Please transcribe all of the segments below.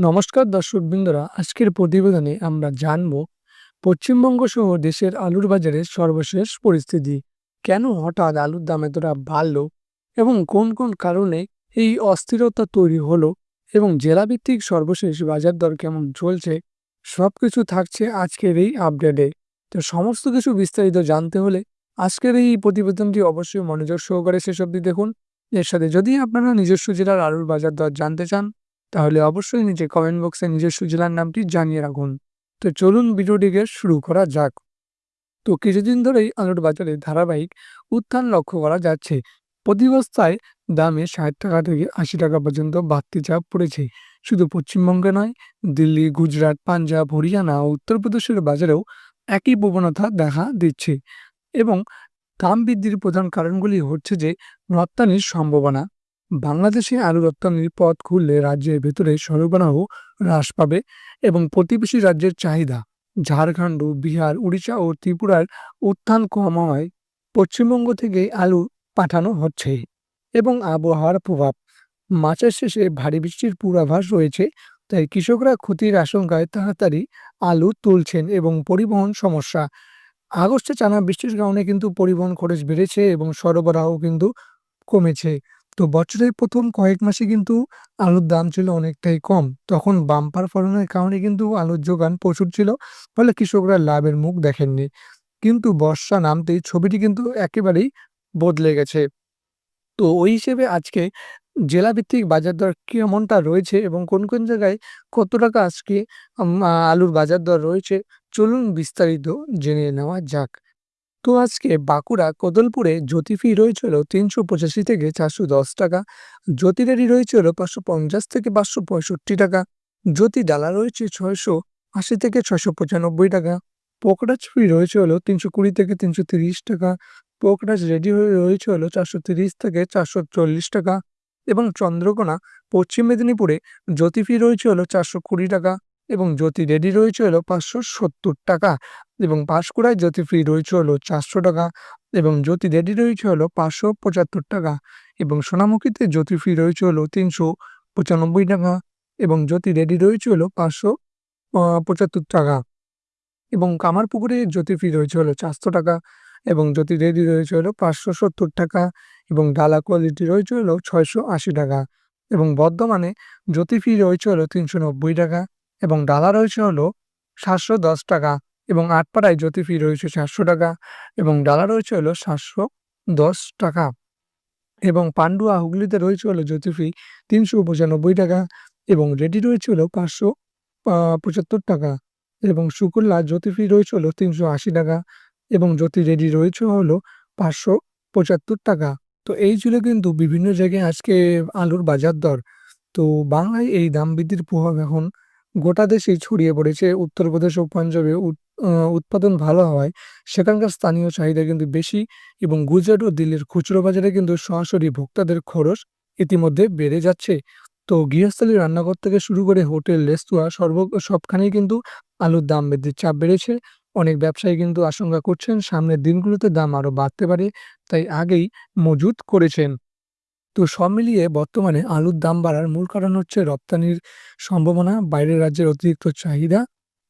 নমস্কার দর্শকবৃন্দরা, আজকের প্রতিবেদনে আমরা জানব পশ্চিমবঙ্গ সহ দেশের আলুর বাজারের সর্বশেষ পরিস্থিতি। কেন হঠাৎ আলুর দাম এতটা বাড়ল এবং কোন কোন কারণে এই অস্থিরতা তৈরি হলো এবং জেলাভিত্তিক সর্বশেষ বাজার দর কেমন চলছে সব কিছু থাকছে আজকের এই আপডেটে। তো সমস্ত কিছু বিস্তারিত জানতে হলে আজকের এই প্রতিবেদনটি অবশ্যই মনোযোগ সহকারে অবধি দেখুন। এর সাথে যদি আপনারা নিজস্ব জেলার আলুর বাজার দর জানতে চান তাহলে অবশ্যই নিচে কমেন্ট বক্সে নিজের জেলার নামটি জানিয়ে রাখুন। তো চলুন ভিডিওটিকে শুরু করা যাক। তো কিছুদিন ধরেই আলুর বাজারে ধারাবাহিক উত্থান লক্ষ্য করা যাচ্ছে। প্রতি বস্তায় দামে ষাট টাকা থেকে আশি টাকা পর্যন্ত বাড়তি চাপ পড়েছে। শুধু পশ্চিমবঙ্গে নয়, দিল্লি, গুজরাট, পাঞ্জাব, হরিয়ানা ও উত্তরপ্রদেশের বাজারেও একই প্রবণতা দেখা দিচ্ছে। এবং দাম বৃদ্ধির প্রধান কারণগুলি হচ্ছে যে রপ্তানির সম্ভাবনা। বাংলাদেশে আলু রপ্তানির পথ খুললে রাজ্যের ভেতরে সরবরাহ হ্রাস পাবে এবং প্রতিবেশী রাজ্যের চাহিদা, ঝাড়খণ্ড, বিহার, উড়িষ্যা ও ত্রিপুরার উত্থান কম হয় পশ্চিমবঙ্গ থেকে আলু পাঠানো হচ্ছে এবং আবহাওয়ার প্রভাব। মাসের শেষে ভারী বৃষ্টির পূর্বাভাস রয়েছে, তাই কৃষকরা ক্ষতির আশঙ্কায় তাড়াতাড়ি আলু তুলছেন এবং পরিবহন সমস্যা। আগস্টে টানা বৃষ্টির কারণে কিন্তু পরিবহন খরচ বেড়েছে এবং সরবরাহ কিন্তু কমেছে। তো বছরের প্রথম কয়েক মাসে কিন্তু আলুর দাম ছিল অনেকটাই কম। তখন বাম্পার ফলনের কারণে কিন্তু আলুর যোগান প্রচুর ছিল, ফলে কৃষকরা লাভের মুখ দেখেননি। কিন্তু বর্ষা নামতেই ছবিটি কিন্তু একেবারেই বদলে গেছে। তো ওই হিসেবে আজকে জেলাভিত্তিক বাজার দর কেমনটা রয়েছে এবং কোন কোন জায়গায় কত টাকা আজকে আলুর বাজার দর রয়েছে, চলুন বিস্তারিত জেনে নেওয়া যাক। তো আজকে বাঁকুড়া, কোদলপুরে জ্যোতিফি রয়েছিল তিনশো পঁচাশি থেকে চারশো দশ টাকা। জ্যোতিরেরি রয়েছিল পাঁচশো পঞ্চাশ থেকে পাঁচশো পঁয়ষট্টি টাকা। জ্যোতি ডালা রয়েছে ছয়শো আশি থেকে ছয়শো পঁচানব্বই টাকা। পোকরাজ ফি রয়েছে হলো তিনশো কুড়ি থেকে তিনশো তিরিশ টাকা। পোকরাজ রেডি হয়ে রয়েছে হলো চারশো তিরিশ থেকে চারশো চল্লিশ টাকা। এবং চন্দ্রকোনা, পশ্চিম মেদিনীপুরে জ্যোতিফি রয়েছে হলো চারশো কুড়ি টাকা। এবং জ্যোতি রেডি রয়েছে হলো পাঁচশো সত্তর টাকা এবং পাঁশকুড়ায় জ্যোতি ফ্রি রয়েছে হলো চারশো টাকা এবং জ্যোতি রেডি রয়েছে হলো পাঁচশো পঁচাত্তর টাকা এবং সোনামুখীতে জ্যোতি ফ্রি রয়েছে হলো তিনশো পঁচানব্বই টাকা এবং জ্যোতি রেডি রয়েছে হলো পাঁচশো পঁচাত্তর টাকা এবং কামারপুকুরে জ্যোতি ফ্রি রয়েছে হলো চারশো টাকা এবং জ্যোতি রেডি রয়েছে হলো পাঁচশো সত্তর টাকা এবং ডালা কোয়ালিটি রয়েছে হলো ছয়শো আশি টাকা এবং বর্ধমানে জ্যোতি ফি রয়েছে হলো তিনশো নব্বই টাকা এবং ডালা রয়েছে হলো সাতশো দশ টাকা এবং আটপাড়ায় জ্যোতি ফি রয়েছে সাতশো টাকা এবং ডালা রয়েছে হলো সাতশো দশ টাকা এবং পান্ডুয়া হুগলিতে রয়েছে হলো জ্যোতি ফি তিনশো পঁচানব্বই টাকা এবং রেডি রয়েছে হলো পাঁচশো পঁচাত্তর টাকা এবং শুকুল্লা জ্যোতি ফি রয়েছে হলো তিনশো আশি টাকা এবং জ্যোতি রেডি রয়েছে হলো পাঁচশো পঁচাত্তর টাকা। তো এই ছিল কিন্তু বিভিন্ন জায়গায় আজকে আলুর বাজার দর। তো বাংলায় এই দাম বৃদ্ধির প্রভাব এখন গোটা দেশেই ছড়িয়ে পড়েছে। উত্তরপ্রদেশ ও পাঞ্জাবে উৎপাদন ভালো হওয়ায় সেখানকার স্থানীয় চাহিদা কিন্তু বেশি এবং গুজরাট ও দিল্লির খুচরো বাজারে কিন্তু সরাসরি ভোক্তাদের খরচ ইতিমধ্যে বেড়ে যাচ্ছে। তো গৃহস্থলী রান্নাঘর থেকে শুরু করে হোটেল, রেস্তোরাঁ সর্ব, সবখানেই কিন্তু আলুর দাম বৃদ্ধির চাপ বেড়েছে। অনেক ব্যবসায়ী কিন্তু আশঙ্কা করছেন সামনের দিনগুলোতে দাম আরও বাড়তে পারে, তাই আগেই মজুত করেছেন। তো সব মিলিয়ে বর্তমানে আলুর দাম বাড়ার মূল কারণ হচ্ছে রপ্তানির সম্ভাবনা, বাইরের রাজ্যের অতিরিক্ত চাহিদা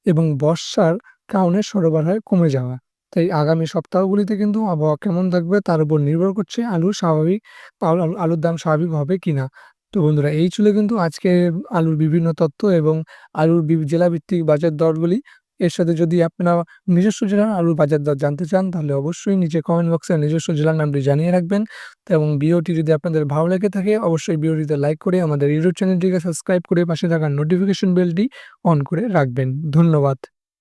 এবং বর্ষার কারণে সরবরাহ কমে যাওয়া। তাই আগামী সপ্তাহগুলিতে কিন্তু আবহাওয়া কেমন থাকবে তার উপর নির্ভর করছে আলুর স্বাভাবিক আলুর দাম স্বাভাবিক হবে কিনা। তো বন্ধুরা, এই ছিল কিন্তু আজকে আলুর বিভিন্ন তথ্য এবং আলুর জেলাভিত্তিক বাজার দরগুলি। এর সাথে যদি আপনারা নিজস্ব জেলার আলুর বাজার দর জানতে চান, তাহলে অবশ্যই নিজে কমেন্ট বক্সে নিজস্ব জেলার নামটি জানিয়ে রাখবেন। এবং ভিডিওটি যদি আপনাদের ভালো লেগে থাকে, অবশ্যই ভিডিওটিতে লাইক করে আমাদের ইউটিউব চ্যানেলটিকে সাবস্ক্রাইব করে পাশে থাকা নোটিফিকেশন বেলটি অন করে রাখবেন। ধন্যবাদ।